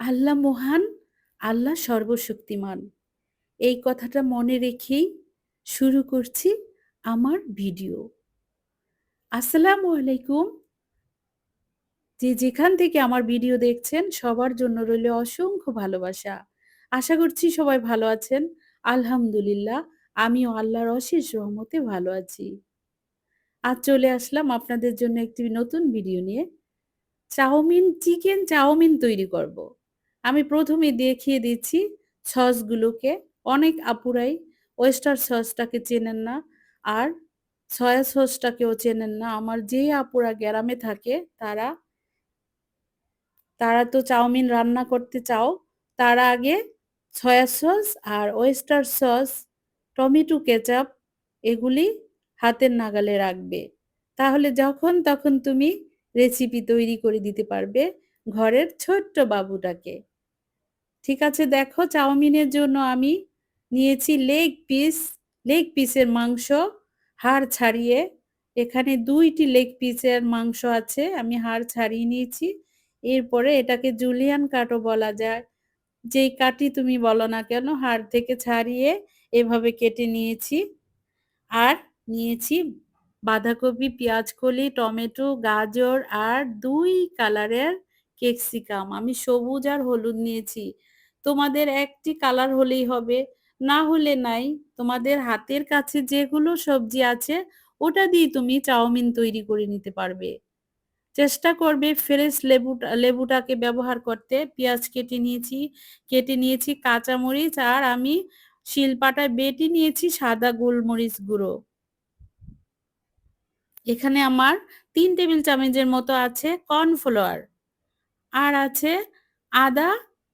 আল্লাহ মহান, আল্লাহ সর্বশক্তিমান। এই কথাটা মনে রেখেই শুরু করছি আমার ভিডিও। আসসালামু আলাইকুম। যে যেখান থেকে আমার ভিডিও দেখছেন সবার জন্য রইল অসংখ্য ভালোবাসা। আশা করছি সবাই ভালো আছেন। আলহামদুলিল্লাহ আমিও আল্লাহর অশেষ রহমতে ভালো আছি। আজ চলে আসলাম আপনাদের জন্য একটি নতুন ভিডিও নিয়ে। চাউমিন, চিকেন চাউমিন তৈরি করব। আমি প্রথমে দেখিয়ে দিচ্ছি সসগুলোকে। অনেক আপুরাই ওয়েস্টার সসটাকে চেনেন না আর সয়া সসটাকেও চেনেন না। আমার যে আপুরা গ্রামে থাকে তারা তারা তো চাউমিন রান্না করতে চাও, তারা আগে সয়া সস আর ওয়েস্টার সস, টমেটো কেচাপ এগুলি হাতের নাগালে রাখবে। তাহলে যখন তখন তুমি রেসিপি তৈরি করে দিতে পারবে ঘরের ছোট্ট বাবুটাকে। ঠিক আছে দেখো চাউমিনের জন্য আমি নিয়েছি লেগ পিস, লেগ পিসের মাংস হাড় ছাড়িয়ে এখানে দুইটি লেগ পিসের মাংস আছে আমি হাড় ছাড়িয়ে নিয়েছি। এরপরে এটাকে জুলিয়ান কাটও বলা যায়। যেই কাটই তুমি বলো না কেন হাড় থেকে ছাড়িয়ে এভাবে কেটে নিয়েছি। আর নিয়েছি বাঁধাকপি, পেঁয়াজকলি, টমেটো, গাজর আর দুই কালারের ক্যাপসিকাম। আমি সবুজ আর হলুদ নিয়েছি। তোমাদের একটি কালার হলেই হবে, না হলে নাই। তোমাদের হাতের কাছে যেগুলো সবজি আছে ওটা দিয়ে তুমি চাউমিন তৈরি করে নিতে পারবে। চেষ্টা করবে ফ্রেশ লেবুটা লেবুটাকে ব্যবহার করতে। পেঁয়াজ কেটে নিয়েছি, কেটে নিয়েছি কাঁচামরিচ আর আমি শিলপাটায় বেটে নিয়েছি সাদা গোলমরিচ গুঁড়ো। এখানে আমার তিন টেবিল চামচের মতো আছে কর্নফ্লাওয়ার। আর আছে আদা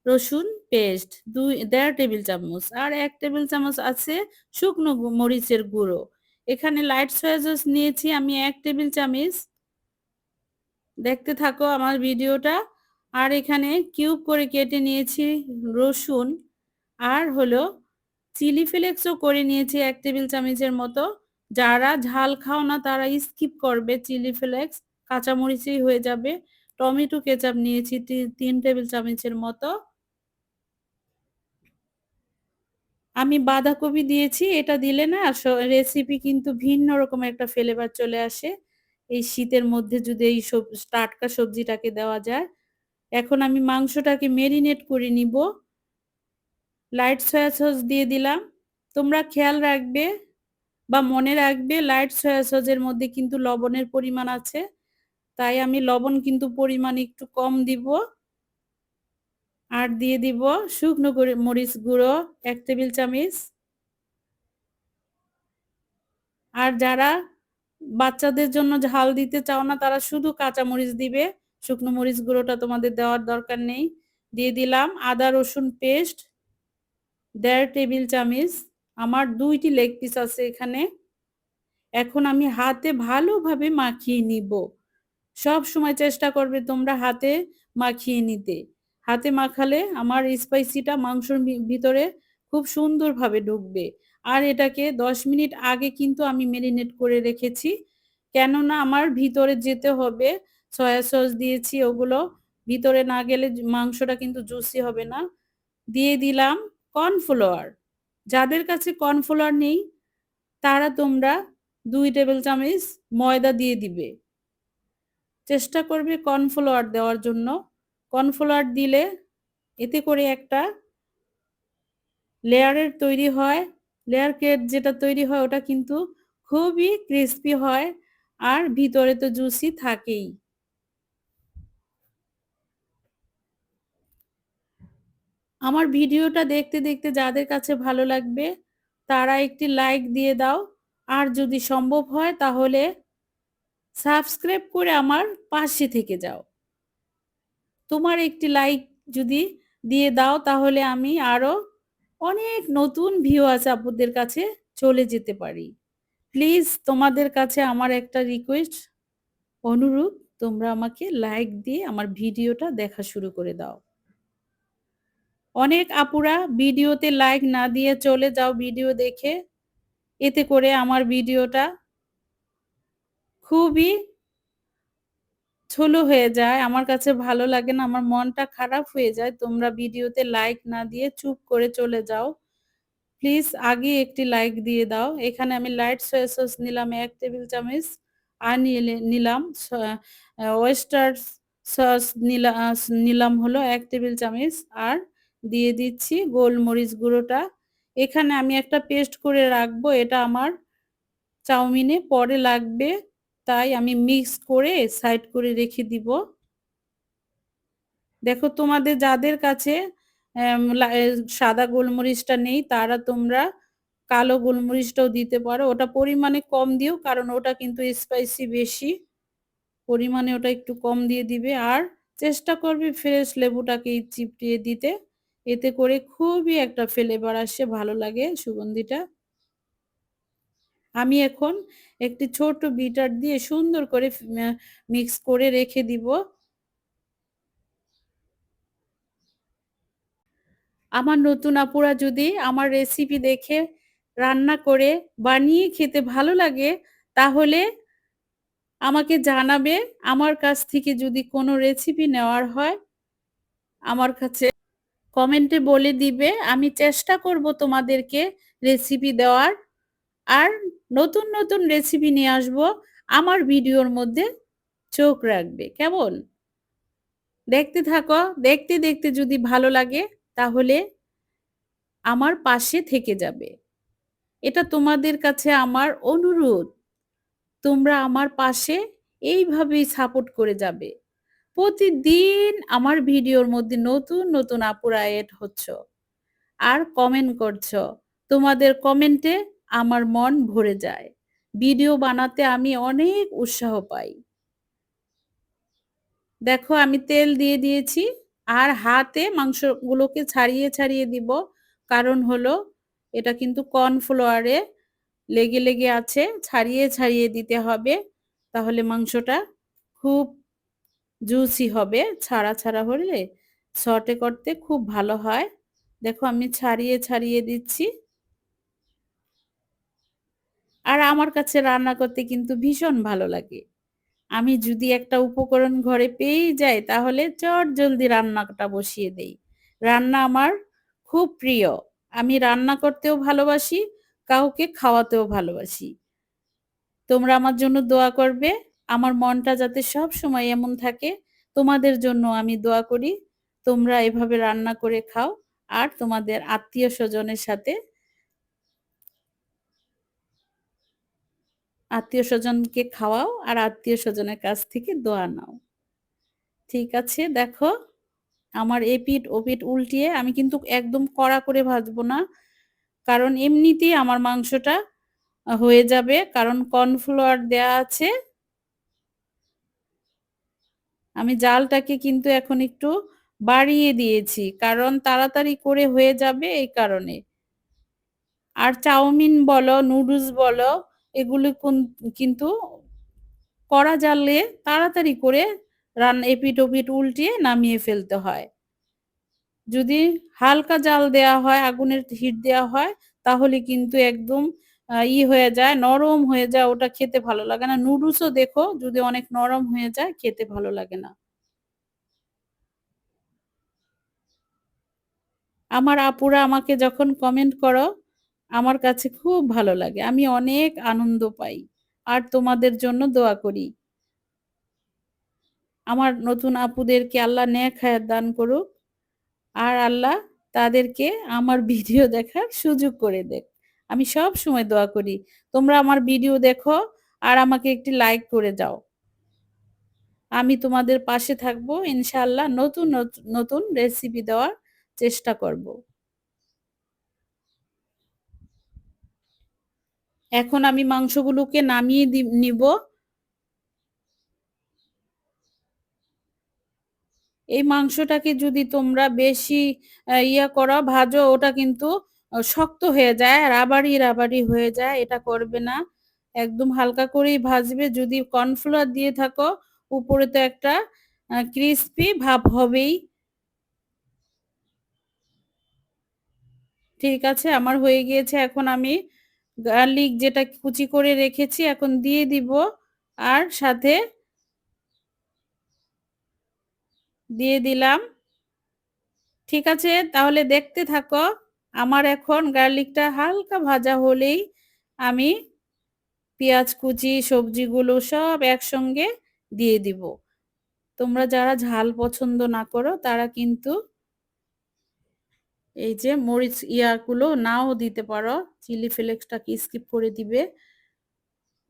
রসুন পেস্ট ২ ১.৫ টেবিল চামচ। আর এক টেবিল চামচ আছে শুকনো মরিচের গুঁড়ো। এখানে লাইট সয়া সস নিয়েছি আমি এক টেবিল চামচ। দেখতে থাকো আমার ভিডিওটা। আর এখানে কিউব করে কেটে নিয়েছি রসুন আর হলো চিলি ফ্লেক্সও করে নিয়েছি এক টেবিল চামচের মতো। যারা ঝাল খাও না তারা স্কিপ করবে চিলি ফ্লেক্স, কাঁচামরিচেই হয়ে যাবে। টমেটো কেচাপ নিয়েছি তিন ৩ টেবিল চামচের মতো। আমি বাঁধাকপি দিয়েছি। এটা দিলে না রেসিপি কিন্তু ভিন্ন রকমের একটা ফ্লেভার চলে আসে। এই শীতের মধ্যে যদি এই সব, টাটকা সবজিটাকে দেওয়া যায়। এখন আমি মাংসটাকে মেরিনেট করে নিব। লাইট সয়া সস দিয়ে দিলাম। তোমরা খেয়াল রাখবে বা মনে রাখবে লাইট সয়া সসের মধ্যে কিন্তু লবণের পরিমাণ আছে। তাই আমি লবণ কিন্তু পরিমাণ একটু কম দিব। আর দিয়ে দিব শুকনো মরিচ গুঁড়ো, এক টেবিল চামচ। আর যারা বাচ্চাদের জন্য ঝাল দিতে চাও না, তারা শুধু কাঁচামরিচ দিবে। শুকনো মরিচ গুঁড়োটা তোমাদের দেওয়ার দরকার নেই। দিয়ে দিলাম আদা, রসুন পেস্ট ১.৫ টেবিল চামচ। আমার দুইটি লেগ পিস আছে এখানে। এখন আমি হাতে ভালোভাবে মাখিয়ে নিব। সবসময় চেষ্টা করবে তোমরা হাতে মাখিয়ে নিতে। হাতে মাখালে আমার স্পাইসিটা মাংসর ভিতরে খুব সুন্দরভাবে ঢুকবে। আর এটাকে ১০ মিনিট আগে কিন্তু আমি মেরিনেট করে রেখেছি। কেননা আমার ভিতরে যেতে হবে। সয়া সস দিয়েছি ওগুলো ভিতরে না গেলে মাংসটা কিন্তু জুসি হবে না। দিয়ে দিলাম কর্নফ্লাওয়ার। যাদের কাছে কর্নফ্লাওয়ার নেই, তারা তোমরা দুই টেবিল চামচ ময়দা দিয়ে দিবে। চেষ্টা করবে কর্নফ্লাওয়ার দেওয়ার জন্য। কর্নফ্লাওয়ার দিলে এতে করে একটা লেয়ারের তৈরি হয়। লেয়ার কেক যেটা তৈরি হয় ওটা কিন্তু খুবই ক্রিসপি হয় আর ভিতরে তো জুসি থাকেই। আমার ভিডিওটা দেখতে, দেখতে যাদের কাছে ভালো লাগবে তারা একটি লাইক দিয়ে দাও। আর যদি সম্ভব হয় তাহলে সাবস্ক্রাইব করে আমার পাশে থেকে যাও। তোমার একটি লাইক যদি দিয়ে দাও তাহলে আমি আরও অনেক নতুন ভিউয়ার্স আপুদের কাছে চলে যেতে পারি। প্লিজ তোমাদের কাছে আমার একটা রিকোয়েস্ট, অনুরোধ তোমরা আমাকে লাইক দিয়ে আমার ভিডিওটা দেখা শুরু করে দাও। অনেক আপুরা ভিডিওতে লাইক না দিয়ে চলে যাও ভিডিও দেখে। এতে করে আমার ভিডিওটা খুবই ছোলো হয়ে যায়। আমার কাছে ভালো লাগে না। আমার মনটা খারাপ হয়ে যায়। তোমরা ভিডিওতে লাইক না দিয়ে চুপ করে চলে যাও। প্লিজ আগে একটি লাইক দিয়ে দাও। এখানে আমি লাইট সয়া সস নিলাম, এক টেবিল চামচ। আর নিলে, নিলাম ওয়েস্টার সস নিলা আ নিলাম হলো এক টেবিল চামচ। আর দিয়ে দিচ্ছি গোলমরিচ গুঁড়োটা। এখানে আমি একটা পেস্ট করে রাখব। এটা আমার চাউমিনে পরে লাগবে। তাই আমি মিক্স করে সাইড করে রেখে দিব। দেখো তোমাদের যাদের কাছে সাদা গোলমরিচটা নেই, তারা তোমরা কালো গোলমরিচটাও দিতে পারো। ওটা পরিমাণে কম দিও, কারণ ওটা কিন্তু স্পাইসি বেশি। পরিমাণে ওটা একটু কম দিয়ে দিবে। আর চেষ্টা করবে ফ্রেশ লেবুটাকে চিপটিয়ে দিতে। এতে করে খুবই একটা ফ্লেভার আসে, ভালো লাগে সুগন্ধিটা। আমি এখন একটি ছোট বিটার দিয়ে সুন্দর করে মিক্স করে রেখে দিব। আমার নতুন আপুরা যদি আমার রেসিপি দেখে রান্না করে, বানিয়ে খেতে ভালো লাগে, তাহলে আমাকে জানাবে। আমার কাছ থেকে যদি কোনো রেসিপি নেওয়ার হয়, আমার কাছে কমেন্টে বলে দিবে। আমি চেষ্টা করব তোমাদেরকে রেসিপি দেওয়ার। আর নতুন, নতুন রেসিপি নিয়ে আসব। আমার ভিডিওর মধ্যে চোখ রাখবে। কেমন? দেখতে থাকো। দেখতে, দেখতে যদি ভালো লাগে তাহলে আমার পাশে থেকে যাবে। এটা তোমাদের কাছে আমার অনুরোধ। তোমরা আমার পাশে এইভাবেই সাপোর্ট করে যাবে। প্রতিদিন আমার ভিডিওর মধ্যে নতুন, নতুন আপুরা এড হচ্ছ। আর কমেন্ট করছ। তোমাদের কমেন্টে আমার মন ভরে যায়। ভিডিও বানাতে আমি অনেক উৎসাহ পাই। দেখো আমি তেল দিয়ে দিয়েছি। আর হাতে মাংসগুলোকে ছাড়িয়ে, ছাড়িয়ে দিব। কারণ হলো এটা কিন্তু কর্নফ্লাওয়ারে লেগে, লেগে আছে। ছাড়িয়ে, ছাড়িয়ে দিতে হবে। তাহলে মাংসটা খুব জুসি হবে। ছাড়া, ছাড়া হলে সটে করতে খুব ভালো হয়। দেখো আমি ছাড়িয়ে, ছাড়িয়ে দিচ্ছি। আর আমার কাছে রান্না করতে কিন্তু ভীষণ ভালো লাগে। আমি যদি একটা উপকরণ ঘরে পেয়েই যাই তাহলে চট জলদি রান্নাটা বসিয়ে দেই। রান্না আমার খুব প্রিয়। আমি রান্না করতেও ভালোবাসি, কাউকে খাওয়াতেও ভালোবাসি। তোমরা আমার জন্য দোয়া করবে। আমার মনটা যাতে সবসময় এমন থাকে। তোমাদের জন্য আমি দোয়া করি। তোমরা এভাবে রান্না করে খাও। আর তোমাদের আত্মীয়-স্বজনের সাথে আত্মীয়-স্বজনকে খাওয়াও আর আত্মীয়-স্বজনের কাছ থেকে দোয়া নাও। ঠিক আছে দেখো। আমার এপিঠ ওপিঠ উল্টিয়ে আমি কিন্তু একদম কড়া করে ভাজবো না। কারণ এমনিতেই আমার মাংসটা হয়ে যাবে। কারণ কর্নফ্লাওয়ার দেয়া আছে। আমি জালটাকে কিন্তু এখন একটু বাড়িয়ে দিয়েছি। কারণ তাড়াতাড়ি করে হয়ে যাবে এই কারণে। আর চাউমিন বলো, নুডলস বলো এগুলো কোন কিন্তু কড়া জালে তাড়াতাড়ি করে রান এপিঠ ওপিঠ উল্টিয়ে নামিয়ে ফেলতে হয়। যদি হালকা জাল দেয়া হয়, আগুনের হিট দেয়া হয় তাহলে কিন্তু একদম ই হয়ে যায়, নরম হয়ে যায় ওটা খেতে ভালো লাগে না। নুডলসও দেখো যদি অনেক নরম হয়ে যায় খেতে ভালো লাগে না। আমার আপুরা আমাকে যখন কমেন্ট করো, আমার কাছে খুব ভালো লাগে। আমি অনেক আনন্দ পাই। আর তোমাদের জন্য দোয়া করি। আমার নতুন আপুদেরকে আল্লাহ নেক হায়াত দান করুক। আর আল্লাহ তাদেরকে আমার ভিডিও দেখার সুযোগ করে দেক। আমি সবসময় দোয়া করি। তোমরা আমার ভিডিও দেখো আর আমাকে একটি লাইক করে যাও। আমি তোমাদের পাশে থাকব ইনশাআল্লাহ নতুন, নত নতুন রেসিপি দেওয়ার চেষ্টা করব। এখন আমি মাংসগুলোকে নামিয়ে নিব। এই মাংসটাকে যদি তোমরা বেশি ইয়া করো ভাজো ওটা কিন্তু শক্ত হয়ে যায়, রাবারি, রাবারি হয়ে যায়। এটা করবে না। একদম হালকা করেই ভাজবে। যদি কর্নফ্লাওয়ার দিয়ে থাকো উপরে তো একটা ক্রিসপি ভাব হবেই। ঠিক আছে আমার হয়ে গিয়েছে। এখন আমি গার্লিক যেটা কুচি করে রেখেছি, এখন দিয়ে দিব। আর সাথে দিয়ে দিলাম ঠিক আছে, তাহলে দেখতে থাকো, আমার এখন গার্লিকটা হালকা ভাজা হলেই আমি পেঁয়াজ কুচি, সবজিগুলো সব একসঙ্গে দিয়ে দিব তোমরা যারা ঝাল পছন্দ না করো, তারা কিন্তু এই যে মরিচ ইয়াগুলো নাও দিতে পারো। চিলি ফ্লেক্সটাকে স্কিপ করে দিবে।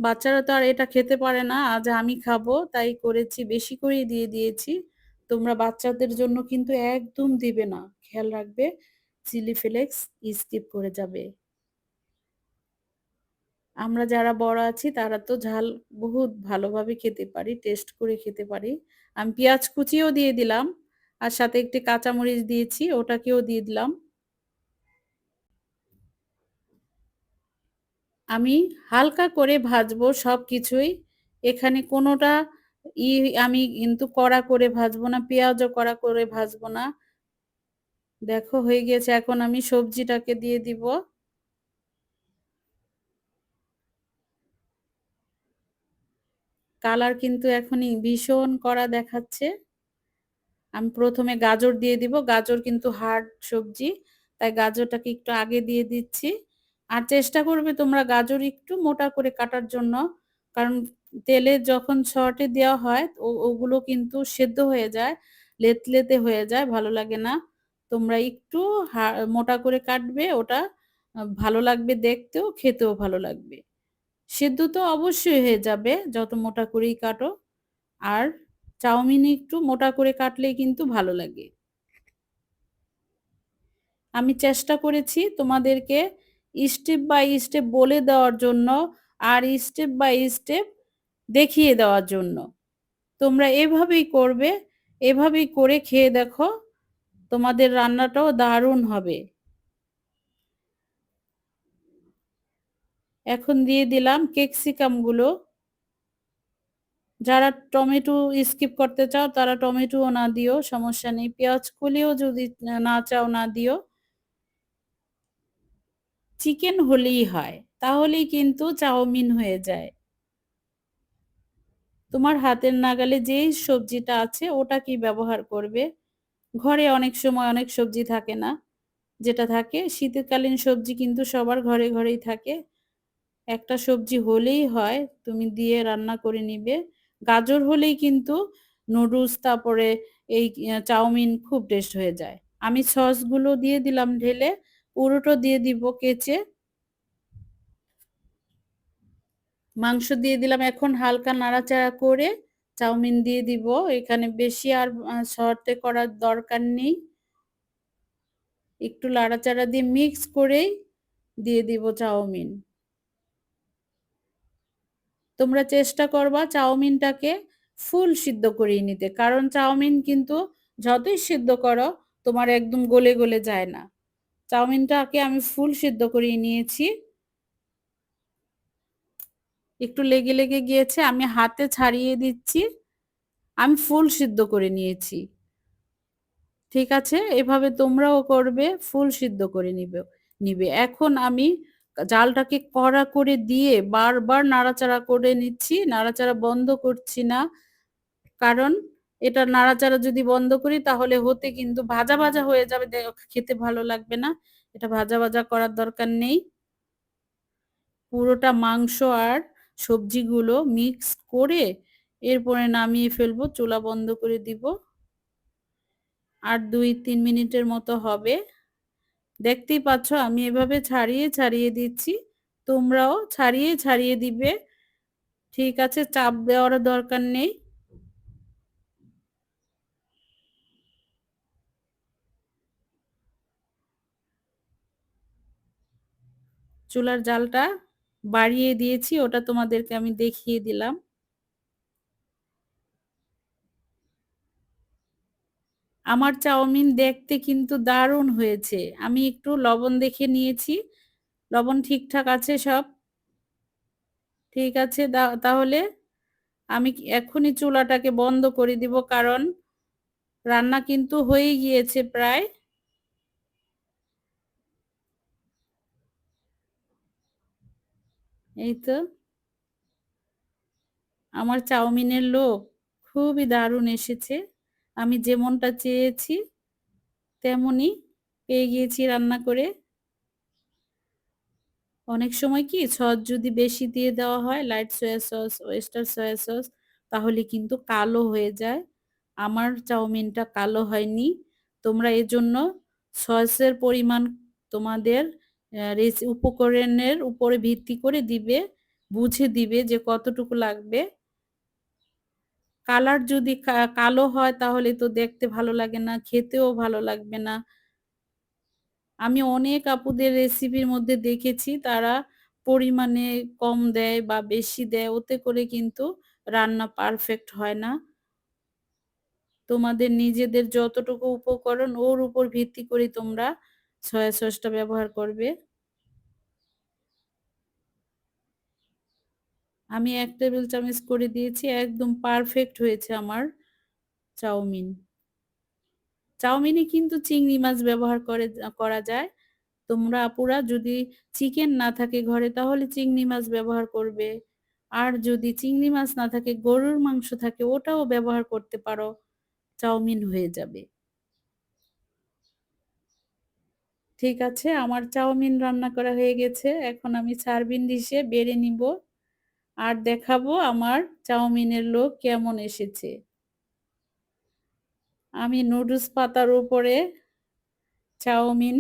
বাচ্চারা তো আর এটা খেতে পারে না, আজ আমি খাব, তাই করেছি, বেশি করেই দিয়ে দিয়েছি। তোমরা বাচ্চাদের জন্য কিন্তু একদম দিবে না, খেয়াল রাখবে, চিলি ফ্লেক্স স্কিপ করে যাবে। আমরা যারা বড় আছি, তারা তো ঝাল বহুত ভালোভাবে খেতে পারি, টেস্ট করে খেতে পারি। আমি পেঁয়াজ কুচিও দিয়ে দিলাম। আর সাথে একটি কাঁচামরিচ দিয়েছি, ওটাকেও দিয়ে দিলাম। আমি হালকা করে ভাজবো সব কিছুই এখানে কোনোটা ই আমি কিন্তু কড়া করে ভাজবো না, পেঁয়াজও কড়া করে ভাজবো না। দেখো, হয়ে গেছে। এখন আমি সবজিটাকে দিয়ে দিব। কালার কিন্তু এখনই ভীষণ কড়া দেখাচ্ছে। আমি প্রথমে গাজর দিয়ে দিব। গাজর কিন্তু হার্ড সবজি, তাই গাজরটাকে একটু আগে দিয়ে দিচ্ছি। আর চেষ্টা করবে তোমরা গাজর একটু মোটা করে কাটার জন্য, কারণ তেলে যখন শর্টে দেওয়া হয় ওগুলো কিন্তু সেদ্ধ হয়ে যায় লেতলেতে হয়ে যায়, ভালো লাগে না। তোমরা একটু মোটা করে কাটবে, ওটা ভালো লাগবে দেখতেও, খেতেও ভালো লাগবে। সেদ্ধ তো অবশ্যই হয়ে যাবে, যত মোটা করেই কাটো। আর চাউমিন একটু মোটা করে কাটলেই কিন্তু ভালো লাগে। আমি চেষ্টা করেছি তোমাদেরকে স্টেপ বাই স্টেপ বলে দেওয়ার জন্য আর স্টেপ বাই স্টেপ দেখিয়ে দেওয়ার জন্য। তোমরা এভাবেই করবে, এভাবেই করে খেয়ে দেখো, তোমাদের রান্নাটাও দারুণ হবে। এখন দিয়ে দিলাম ক্যাপসিকামগুলো। যারা টমেটো স্কিপ করতে চাও, তারা টমেটোও না দিও, সমস্যা নেই। পেঁয়াজ কুলিও যদি না চাও, না দিও। চিকেন হলেই হয়, তাহলেই কিন্তু চাউমিন হয়ে যায়। তোমার হাতের নাগালে যেই সবজিটা আছে, ওটা কি ব্যবহার করবে? ঘরে অনেক সময় অনেক সবজি থাকে না, যেটা থাকে। শীতকালীন সবজি কিন্তু সবার ঘরে ঘরেই থাকে। একটা সবজি হলেই হয়, তুমি দিয়ে রান্না করে নিবে। গাজর হলেই কিন্তু নুডলস, তারপরে এই চাউমিন খুব টেস্ট হয়ে যায়। আমি সসগুলো দিয়ে দিলাম ঢেলে, পুরোটা দিয়ে দিব কেচে। মাংস দিয়ে দিলাম এখন হালকা নাড়াচাড়া করে চাউমিন দিয়ে দিব। এখানে বেশি আর শর্টে করার দরকার নেই। একটু লাড়াচাড়া দিয়ে মিক্স করেই দিয়ে দিব চাউমিন। তোমরা চেষ্টা করবা চাউমিনটাকে ফুল সিদ্ধ করিয়ে নিতে। কারণ চাউমিন কিন্তু যতই সিদ্ধ করো, তোমার একদম গলে গলে যায় না। চাউমিনটাকে আমি ফুল সিদ্ধ করিয়ে নিয়েছি। একটু লেগে লেগে গিয়েছে, আমি হাতে ছাড়িয়ে দিচ্ছি। আমি ফুল সিদ্ধ করে নিয়েছি। ঠিক আছে? এভাবে তোমরাও করবে, ফুল সিদ্ধ করে নিবে নিবে। এখন আমি জালটাকে কড়া করে দিয়ে বারবার নাড়াচাড়া করে নিচ্ছি, নাড়াচাড়া বন্ধ করছি না। কারণ এটা নাড়াচাড়া যদি বন্ধ করি তাহলে হতে কিন্তু ভাজা ভাজা হয়ে যাবে খেতে ভালো লাগবে না। এটা ভাজা ভাজা করার দরকার নেই। পুরোটা মাংস আর সবজিগুলো মিক্স করে এরপরে নামিয়ে ফেলব, চুলা বন্ধ করে দিব। আর দুই তিন মিনিটের মতো হবে। দেখতেই পাচ্ছ আমি এভাবে ছাড়িয়ে ছাড়িয়ে দিচ্ছি। তোমরাও ছাড়িয়ে ছাড়িয়ে দিবে। ঠিক আছে, চাপ দেওয়ার দরকার নেই। চুলার জালটা বাড়িয়ে দিয়েছি, ওটা তোমাদেরকে আমি দেখিয়ে দিলাম। আমার চাউমিন দেখতে কিন্তু দারুণ হয়েছে। আমি একটু লবণ দেখে নিয়েছি। লবণ ঠিকঠাক আছে সব। ঠিক আছে তাহলে আমি এখনই চুলাটাকে বন্ধ করে দিব কারণ রান্না কিন্তু হয়ে গিয়েছে প্রায়। এই তো। আমার চাউমিনের লোক খুবই দারুণ এসেছে। আমি যেমনটা চেয়েছি তেমনই পেয়ে গিয়েছি রান্না করে। অনেক সময় কি সস যদি বেশি দিয়ে দেওয়া হয় light soya sauce, oyster soya sauce তাহলে কিন্তু কালো হয়ে যায়। আমার চাউমিনটা কালো হয়নি। তোমরা এজন্য সসের পরিমাণ তোমাদের উপকরণের উপরে ভিত্তি করে দিবে, বুঝে দিবে যে কতটুকু লাগবে। কালার যদি কালো হয় তাহলে তো দেখতে ভালো লাগে না, খেতেও ভালো লাগবে না। আমি অনেক আপুদের রেসিপির মধ্যে দেখেছি তারা পরিমাণে কম দেয় বা বেশি দেয় ওতে করে কিন্তু রান্না পারফেক্ট হয় না। তোমাদের নিজেদের যতটুকু উপকরণ ওর উপর ভিত্তি করে তোমরা সয়া সসটা ব্যবহার করবে। আমি এক টেবিল চামচ করে দিয়েছি, একদম পারফেক্ট হয়েছে আমার চাউমিন। চাউমিনে কিন্তু চিংড়ি মাছ ব্যবহার করে, করা যায়। তোমরা আপুরা যদি চিকেন না থাকে ঘরে, তাহলে চিংড়ি মাছ ব্যবহার করবে। আর যদি চিংড়ি মাছ না থাকে, গরুর মাংস থাকে, ওটাও ব্যবহার করতে পারো। চাউমিন হয়ে যাবে। ঠিক আছে, আমার চাউমিন রান্না করা হয়ে গেছে। এখন আমি সার্ভিং ডিশে বেড়ে নিব। আর দেখাবো আমার চাউমিনের লোক কেমন এসেছে। আমি নুডলস পাতার উপরে চাউমিন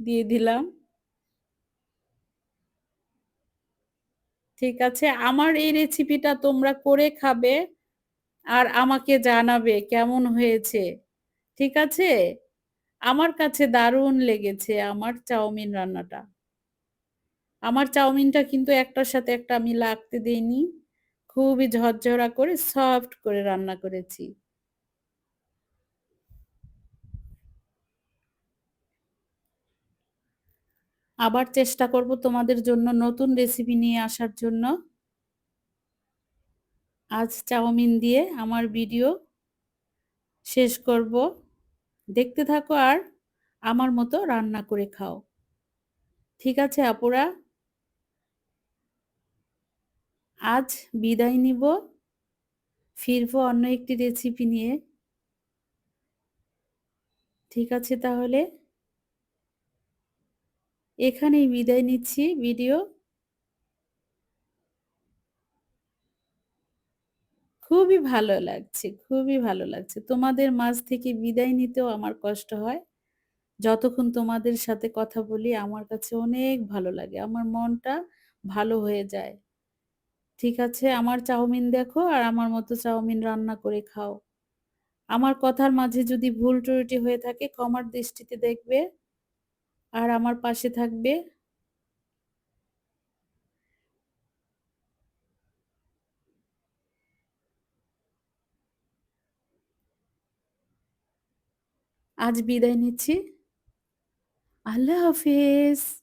দিয়ে দিলাম। ঠিক আছে। আমার এই রেসিপিটা তোমরা করে খাবে আর আমাকে জানাবে কেমন হয়েছে। ঠিক আছে? আমার কাছে দারুণ লেগেছে আমার চাউমিন রান্নাটা। আমার চাউমিনটা কিন্তু একটার সাথে একটা আমি লাগতে দেইনি। খুবই ঝরঝরা করে সফট করে রান্না করেছি। আবার চেষ্টা করব তোমাদের জন্য নতুন রেসিপি নিয়ে আসার জন্য। আজ চাউমিন দিয়ে আমার ভিডিও শেষ করব। দেখতে থাকো আর আমার মতো রান্না করে খাও। ঠিক আছে, আপুরা? আজ বিদায় নিব। ফিরবো অন্য একটি রেসিপি নিয়ে। ঠিক আছে তাহলে? এখানেই বিদায় নিচ্ছি ভিডিও। খুবই ভালো লাগছে, খুবই ভালো লাগছে। তোমাদের মাঝ থেকে বিদায় নিতেও আমার কষ্ট হয়। যতক্ষণ তোমাদের সাথে কথা বলি আমার কাছে অনেক ভালো লাগে। আমার মনটা ভালো হয়ে যায়। ঠিক আছে? আমার চাউমিন দেখো আর আমার মতো চাউমিন রান্না করে খাও। আমার কথার মাঝে যদি ভুল ত্রুটি হয়ে থাকে ক্ষমার দৃষ্টিতে দেখবে। আর আমার পাশে থাকবে। আজ বিদায় নিচ্ছি। আল্লাহ হাফেজ।